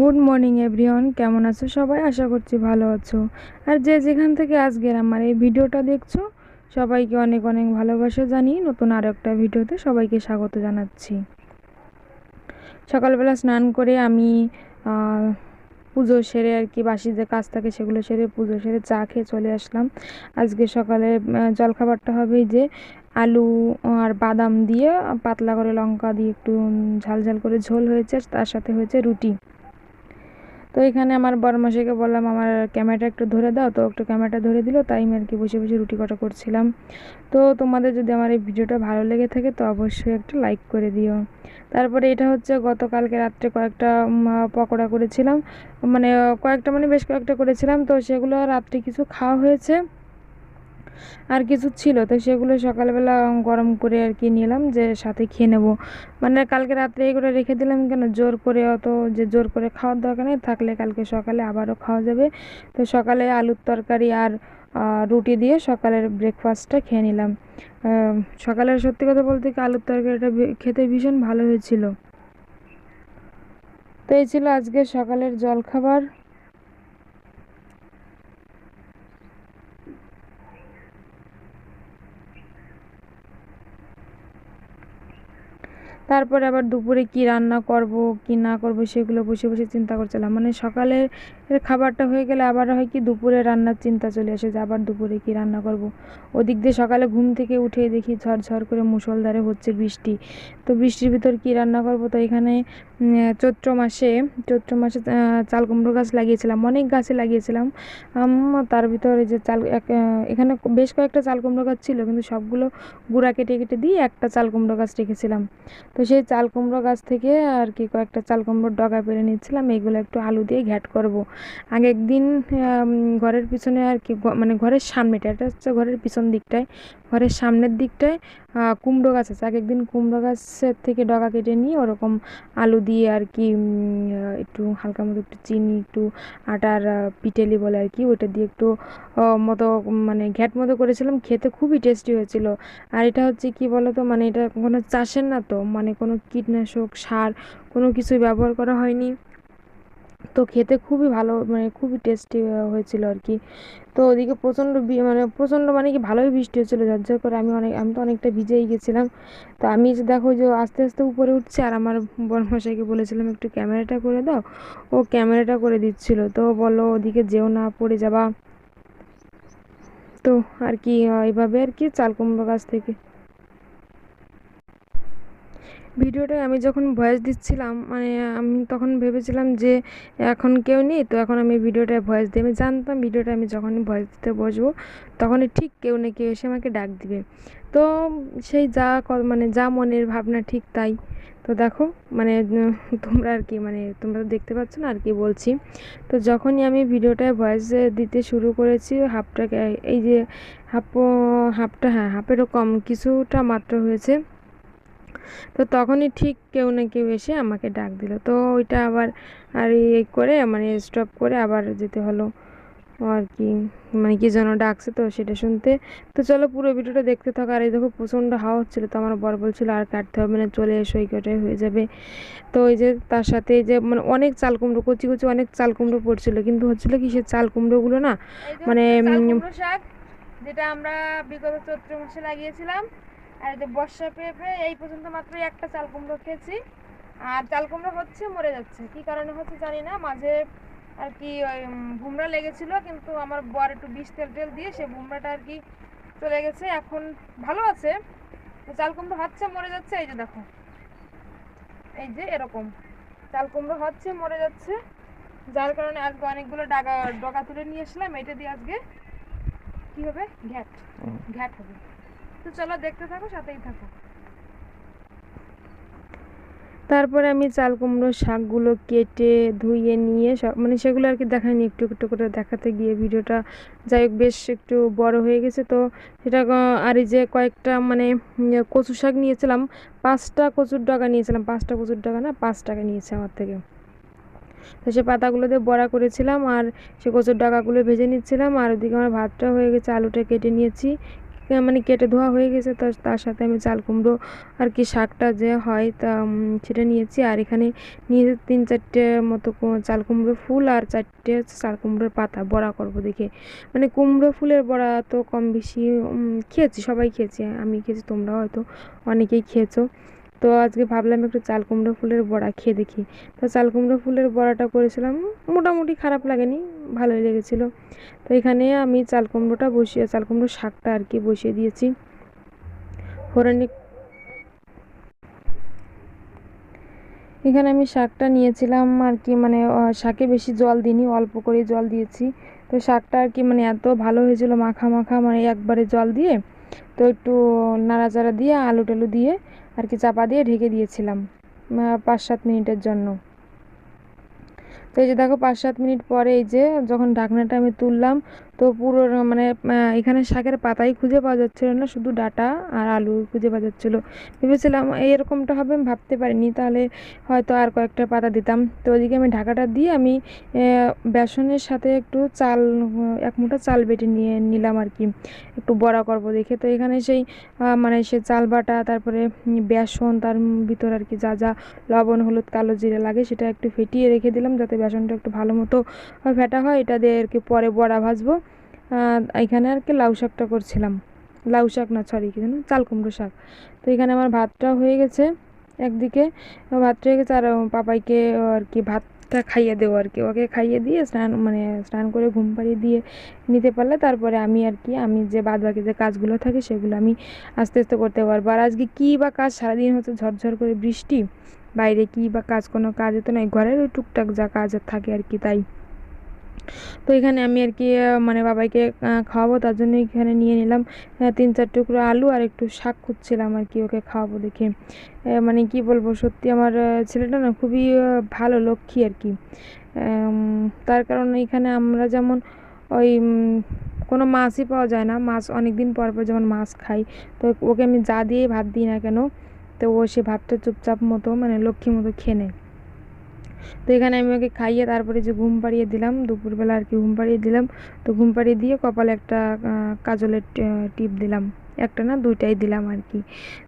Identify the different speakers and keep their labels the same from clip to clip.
Speaker 1: Good morning everyone কেমন আছো সবাই? আশা করছি ভালো আছো। আর যে যেখান থেকে আজকের আমার এই ভিডিওটা দেখছ, সবাইকে অনেক অনেক ভালোবাসা জানিয়ে নতুন আরও একটা ভিডিওতে সবাইকে স্বাগত জানাচ্ছি। সকালবেলা স্নান করে আমি পুজো সেরে আর কি বাসি যে কাজ থাকে সেগুলো সেরে পুজো সেরে চা খেয়ে চলে আসলাম। আজকে সকালে জলখাবারটা হবে যে আলু আর বাদাম দিয়ে, পাতলা করে লঙ্কা দিয়ে একটু ঝাল ঝাল করে ঝোল হয়েছে তার সাথে হয়েছে রুটি। তো এখানে আমার বরমাসিকে বললাম, আমার ক্যামেরাটা একটু ধরে দাও। তো একটু ক্যামেরাটা ধরে দিল, তাই আমি আর কি বসে বসে রুটি কটা করছিলাম। তো তোমাদের যদি আমার এই ভিডিওটা ভালো লেগে থাকে, তো অবশ্যই একটা লাইক করে দিও। তারপরে এটা হচ্ছে গতকালকে রাত্রে কয়েকটা পকোড়া করেছিলাম। মানে কয়েকটা মানে বেশ কয়েকটা করেছিলাম। তো সেগুলো রাত্রে কিছু খাওয়া হয়েছে। আর কিছু ছিল, তো সেগুলো সকালবেলা গরম করে আর কি নিলাম, যে সাথে খেয়ে নেব। মানে কালকে রাত্রে এগুলো রেখে দিলাম কেন? জোর করে অত যে জোর করে খাওয়ার দরকার নেই, থাকলে কালকে সকালে আবারও খাওয়া যাবে। তো সকালে আলুর তরকারি আর রুটি দিয়ে সকালের ব্রেকফাস্টটা খেয়ে নিলাম। সকালের সত্যি কথা বলতে কি আলুর তরকারিটা খেতে ভীষণ ভালো হয়েছিল। তো এই ছিল আজকে সকালের জলখাবার। তারপরে আবার দুপুরে কি রান্না করব, কি না করব, সেগুলো বসে বসে চিন্তা করছিলাম। মানে সকালের এর খাবারটা হয়ে গেলে আবার হয় কি দুপুরে রান্নার চিন্তা চলে আসে যে আবার দুপুরে কি রান্না করব। ওদিক দিয়ে সকালে ঘুম থেকে উঠে দেখি ঝরঝর করে মুষলধারে হচ্ছে বৃষ্টি। তো বৃষ্টির ভিতর কি রান্না করব? তো এখানে চৈত্র মাসে চৈত্র মাসে চাল কুমড়ো গাছ লাগিয়েছিলাম, অনেক গাছে লাগিয়েছিলাম। তার ভিতরে যে চাল এখানে বেশ কয়েকটা চাল কুমড়ো গাছ ছিল, কিন্তু সবগুলো গুঁড়া কেটে কেটে দিয়ে একটা চাল কুমড়ো গাছ রেখেছিলাম। তো সেই চাল কুমড়ো গাছ থেকে আর কি কয়েকটা চাল কুমড়োর ডগা পেরে নিচ্ছিলাম এইগুলো একটু আলু দিয়ে ঘ্যাট করব। আগে একদিন ঘরের পিছনে আর কি মানে ঘরের সামনেটা এটা হচ্ছে ঘরের পিছন দিকটায়, ঘরের সামনের দিকটায় কুমড়ো গাছ আছে। এক একদিন কুমড়ো গাছের থেকে ডগা কেটে নিয়ে ওরকম আলু দিয়ে আর কি একটু হালকা মতো একটু চিনি, একটু আটার পিটেলি বলে আর কি ওটা দিয়ে একটু মতো মানে ঘ্যাট মতো করেছিলাম, খেতে খুবই টেস্টি হয়েছিল। আর এটা হচ্ছে কি বলতো মানে এটা কোনো চাষের না তো মানে কোনো কীটনাশক সার কোনো কিছুই ব্যবহার করা হয়নি। তো খেতে খুবই ভালো মানে খুবই টেস্টি হয়েছিল আর কি। তো ওদিকে প্রচণ্ড মানে প্রচণ্ড মানে কি ভালোই বৃষ্টি হচ্ছিল ঝরঝর করে আমি অনেক, আমি তো অনেকটা ভিজেই গেছিলাম। তো আমি যে দেখো যে আস্তে আস্তে উপরে উঠছে আর আমার বড়মশাইকে বলেছিলাম, একটু ক্যামেরাটা করে দাও। ও ক্যামেরাটা করে দিচ্ছিল। তো বলো ওদিকে যেও না, পড়ে যাবা। তো আর কি এইভাবে আর কি চাল কুমড়ো গাছ থেকে। ভিডিওটা আমি যখন ভয়েস দিচ্ছিলাম মানে আমি তখন ভেবেছিলাম যে এখন কেউ নেই, তো এখন আমি ভিডিওটায় ভয়েস দিই। আমি জানতাম ভিডিওটা আমি যখনই ভয়েস দিতে বসবো, তখনই ঠিক কেউ না কেউ এসে আমাকে ডাক দিবে। তো সেই যা মানে যা মনের ভাবনা ঠিক তাই। তো দেখো মানে তোমরা আর কি মানে তোমরা তো দেখতে পাচ্ছ না আর কি বলছি। তো যখনই আমি ভিডিওটায় ভয়েস দিতে শুরু করেছি, হাফটাকে, এই যে হাফ, হাফটা হ্যাঁ হাফেরও কম, কিছুটা মাত্র হয়েছে। তো তখনই ঠিক কেউ না কেউ এসে আমাকে ডাক দিল। তো ওইটা আবার আর এই করে মানে স্টপ করে আবার যেতে হলো। আর কি মানে কি যেন ডাকছে তো সেটা শুনতে। তো চলো পুরো ভিডিওটা দেখতে থাকো। আর এই দেখো প্রচণ্ড হাওয়া হচ্ছিল। তো আমার বর বলছিল আর কাটতে হবে না চলে এসো এই কটাই হয়ে যাবে। তো এই যে তার সাথে এই যে মানে অনেক চাল কুমড়ো কচি কচি অনেক চাল কুমড়ো পড়ছিল। কিন্তু হচ্ছিল কি সে চাল কুমড়োগুলো না মানে
Speaker 2: যেটা আমরা বিগত চৈত্র মাসে লাগিয়েছিলাম। আর বর্ষা পেয়ে পেয়ে এই পর্যন্ত মাত্র একটা চাল কুমড়ো খেয়েছি। আর চাল কুমড়ো হচ্ছে মরে যাচ্ছে। কি কারণে হচ্ছে জানি না। মাঝে আর কি ওই ভুমরা লেগেছিল কিন্তু আমার বর একটু বিষ তেল টেল দিয়ে সে ভুমরাটা আর কি চলে গেছে। এখন ভালো আছে। চাল কুমড়ো হচ্ছে মরে যাচ্ছে। এই যে দেখো। এই যে এরকম। চাল কুমড়ো হচ্ছে মরে যাচ্ছে। যার কারণে আজকে অনেকগুলো ডাগা ডগা তুলে নিয়ে আসলাম এটা দিয়ে আজকে কি হবে? ঘ্যাট। ঘ্যাট হবে। তো চলো দেখতে থাকো, সাথেই থাকো।
Speaker 1: তারপরে আমি চাল কুমড়োর শাকগুলো কেটে ধুয়ে নিয়ে সব মানে সেগুলো আর কি দেখাইনি, একটু একটু করে দেখাতে গিয়ে ভিডিওটা। যাই হোক, বেশ একটু বড় হয়ে গেছে তো। সেটা আর এই যে কয়েকটা মানে কচু শাক নিয়েছিলাম, পাঁচটা কচুর ডগা নিয়েছিলাম, পাঁচটা কচুর ডগা না, পাঁচ টাকা নিয়েছে আমার থেকে। তো সে পাতাগুলো দিয়ে বড়া করেছিলাম আর সে কচুর ডাকাগুলো ভেজে নিচ্ছিলাম আর ওদিকে আমার ভাতটা হয়ে গেছে, আলুটা কেটে নিয়েছি। মানে কেটে ধোয়া হয়ে গেছে, তো তার সাথে আমি চাল কুমড়ো আর কি শাকটা যে হয় তা সেটা নিয়েছি। আর এখানে নিয়ে তিন চারটে মতো চাল কুমড়ো ফুল আর চারটে চাল কুমড়োর পাতা বড়া করব দেখে। মানে কুমড়ো ফুলের বড়া তো কম বেশি খেয়েছি, সবাই খেয়েছি, আমি খেয়েছি, তোমরা হয়তো অনেকেই খেয়েছো। তো আজকে ভাবলাম একটু চাল কুমড়ো ফুলের বড়া খেয়ে দেখি। তো চাল কুমড়ো ফুলের বড়াটা করেছিলাম, মোটামুটি খারাপ লাগেনি, ভালোই লেগেছিলো। তো এখানে আমি চাল কুমড়োটা বসিয়ে, চাল কুমড়ো শাকটা আর কি বসিয়ে দিয়েছি। ফোড়নে এখানে আমি শাকটা নিয়েছিলাম আর কি মানে শাকে বেশি জল দিইনি, অল্প করে জল দিয়েছি। তো শাকটা আর কি মানে এত ভালো হয়েছিল মাখা মাখা মানে একবারে জল দিয়ে তো একটু নাড়াচাড়া দিয়ে আলু টালু দিয়ে আর কি চাপা দিয়ে ঢেকে দিয়েছিলাম পাঁচ সাত মিনিটের জন্য। তো এই যে দেখো পাঁচ সাত মিনিট পরে এই যে যখন ঢাকনাটা আমি তুললাম তো পুরো মানে এখানে শাকের পাতাই খুঁজে পাওয়া যাচ্ছিল না, শুধু ডাটা আর আলু খুঁজে পাওয়া যাচ্ছিল। ভেবেছিলাম এরকমটা হবে, আমি ভাবতে পারিনি। তাহলে হয়তো আর কয়েকটা পাতা দিতাম। তো ওইদিকে আমি ঢাকাটা দিয়ে আমি বেসনের সাথে একটু চাল, এক মুঠো চাল বেটে নিয়ে নিলাম আর কি। একটু বড়া করব দেখে। তো এখানে সেই মানে সে চাল বাটা, তারপরে বেসন, তার ভিতর আর কি যা যা লবণ, হলুদ, কালো জিরে লাগে, সেটা একটু ফেটিয়ে রেখে দিলাম, যাতে বেসনটা একটু ভালো মতো ফেটা হয়। এটা দিয়ে আর কি পরে বড়া ভাজবো। এখানে আর কি লাউ শাকটা করছিলাম। লাউ শাক না সরি কি জানো চাল কুমড়ো শাক। তো এখানে আমার ভাতটা হয়ে গেছে একদিকে। ভাতটা হয়ে গেছে আর পাপাইকে আর কি ভাতটা খাইয়ে দেবো আর কি। ওকে খাইয়ে দিয়ে স্নান মানে স্নান করে ঘুম পাড়িয়ে দিয়ে নিতে পারলে তারপরে আমি আর কি, আমি যে বাদ বাকি যে কাজগুলো থাকে সেগুলো আমি আস্তে আস্তে করতে পারব। আর আজকে কী বা কাজ? সারাদিন হচ্ছে ঝরঝর করে বৃষ্টি। বাইরে কী বা কাজ, কোনো কাজে তো নাই। ঘরের ওই টুকটাক যা কাজ থাকে আর কি, তাই। তো এখানে আমি আর কি মানে বাবাইকে খাওয়াবো, তার জন্য এখানে নিয়ে নিলাম তিন চার টুকরো আলু আর একটু শাক খুঁজছিলাম আর কি ওকে খাওয়াবো দেখে। মানে কি বলব, সত্যি আমার ছেলেটা না খুবই ভালো লক্ষ্মী আর কি। তার কারণ এখানে আমরা যেমন ওই কোনো মাছই পাওয়া যায় না, মাছ অনেক দিন পর পর যেমন মাছ খাই, তো ওকে আমি যা দিয়ে ভাত দিই না কেন, তো ও সে ভাতটা চুপচাপ মতো মানে লক্ষ্মী মতো খেয়ে নেয়। তো এখানে আমি ওকে খাইয়ে তারপরে যে ঘুম পাড়িয়ে দিলাম, দুপুরবেলা আর কি ঘুম পাড়িয়ে দিলাম। তো ঘুম পাড়িয়ে দিয়ে কপালে একটা কাজলের টিপ দিলাম। একটা না, দুইটাই দিলাম আর কি।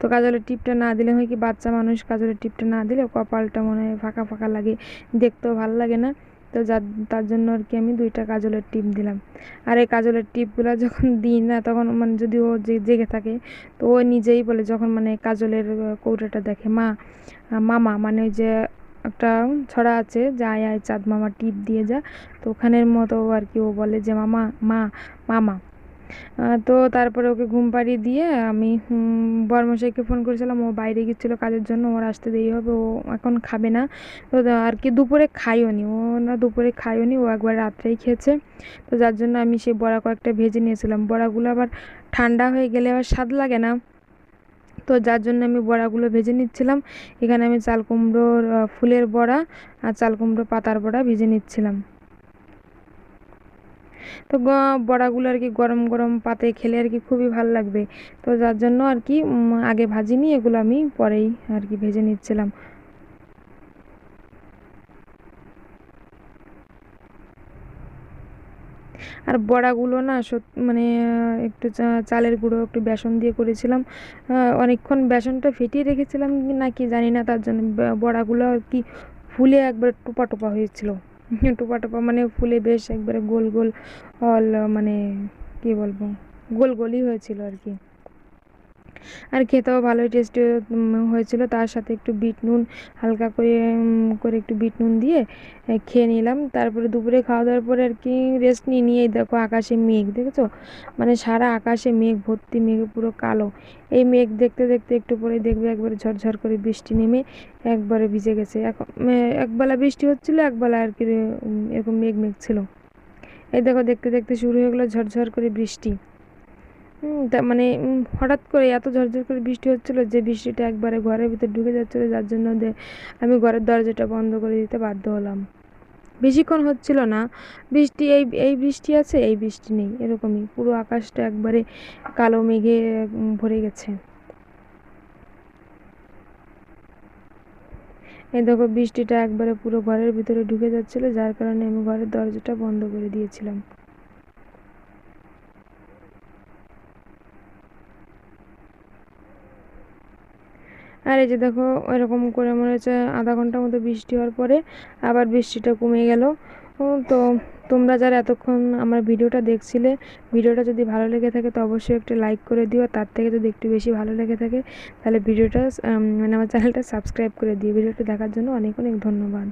Speaker 1: তো কাজলের টিপটা না দিলে হয় কি, বাচ্চা মানুষ কাজলের টিপটা না দিলে কপালটা মনে হয় ফাঁকা ফাঁকা লাগে, দেখতেও ভালো লাগে না। তো যার, তার জন্য আর কি আমি দুইটা কাজলের টিপ দিলাম। আর এই কাজলের টিপগুলো যখন দিই না, তখন মানে যদি ও যে- জেগে থাকে, তো ও নিজেই বলে, যখন মানে কাজলের কৌটাটা দেখে, মা মামা মানে ওই যে একটা ছড়া আছে, যে আয় চাঁদ মামা টিপ দিয়ে যা। তো ওখানের মতো আর কি ও বলে যে, মামা, মা, মামা। তো তারপরে ওকে ঘুম পাড়িয়ে দিয়ে আমি বরমশাইকে ফোন করেছিলাম। ও বাইরে গেছিল কাজের জন্য, ওর আসতে দেরি হবে, ও এখন খাবে না। তো আর কি দুপুরে খাইও নি, ও না দুপুরে খাইও নি, ও একবার রাত্রেই খেয়েছে। তো যার জন্য আমি সেই বড়া কয়েকটা ভেজে নিয়েছিলাম। বড়াগুলো আবার ঠান্ডা হয়ে গেলে আবার স্বাদ লাগে না। তো যার জন্য আমি বড়াগুলো ভেজে নিচ্ছিলাম। এখানে আমি চাল কুমড়োর ফুলের বড়া আর চাল কুমড়ো পাতার বড়া ভেজে নিচ্ছিলাম। তো বড়াগুলো আর কি গরম গরম পাতে খেলে আর কি খুবই ভালো লাগবে। তো যার জন্য আর কি আগে ভাজিনি, এগুলো আমি পরেই আর কি ভেজে নিচ্ছিলাম। আর বড়াগুলো না মানে একটু চালের গুঁড়ো, একটু বেসন দিয়ে করেছিলাম। অনেকক্ষণ বেসনটা ফেটিয়ে রেখেছিলাম না কি জানি না, তার জন্য বড়াগুলো আর কি ফুলে একবার টোপা টোপা হয়েছিল। টোপা টোপা মানে ফুলে বেশ একবারে গোল গোল, অল মানে কি বলব, গোল গোলই হয়েছিল আর কি। আর খেতেও ভালোই টেস্টি হয়েছিল। তার সাথে একটু বিট নুন, হালকা করে করে একটু বিট নুন দিয়ে খেয়ে নিলাম। তারপরে দুপুরে খাওয়া দাওয়ার পরে আর কি রেস্ট নিয়ে নিয়েই দেখো আকাশে মেঘ, দেখেছ? মানে সারা আকাশে মেঘ, ভর্তি মেঘে, পুরো কালো। এই মেঘ দেখতে দেখতে একটু পরে দেখবে একবারে ঝরঝর করে বৃষ্টি নেমে একবারে ভিজে গেছে। এখন একবেলা বৃষ্টি হচ্ছিল, একবেলা আর কি এরকম মেঘ মেঘ ছিল। এই দেখো দেখতে দেখতে শুরু হয়ে গেলো ঝরঝর করে বৃষ্টি। মানে হঠাৎ করে এত ঝরঝর করে বৃষ্টি হচ্ছিল যে বৃষ্টিটা একবারে ঘরের ভিতর ঢুকে যাচ্ছিল, যার জন্য আমি ঘরের দরজাটা বন্ধ করে দিতে বাধ্য হলাম। বেশিক্ষণ হচ্ছিল না, বৃষ্টি এই এই বৃষ্টি আছে, এই বৃষ্টি নেই, এরকমই পুরো আকাশটা একবারে কালো মেঘে ভরে গেছে। এই দেখো বৃষ্টিটা একবারে পুরো ঘরের ভিতরে ঢুকে যাচ্ছিল, যার কারণে আমি ঘরের দরজাটা বন্ধ করে দিয়েছিলাম। আর এই যে দেখো, এরকম করে মনে হচ্ছে আধা ঘণ্টার মতো বৃষ্টি হওয়ার পরে আবার বৃষ্টিটা কমে গেল। তো তোমরা যারা এতক্ষণ আমার ভিডিওটা দেখছিলে, ভিডিওটা যদি ভালো লেগে থাকে তো অবশ্যই একটু লাইক করে দিও। তার থেকে যদি একটু বেশি ভালো লেগে থাকে, তাহলে ভিডিওটা মানে আমার চ্যানেলটা সাবস্ক্রাইব করে দিও। ভিডিওটা দেখার জন্য অনেক অনেক ধন্যবাদ।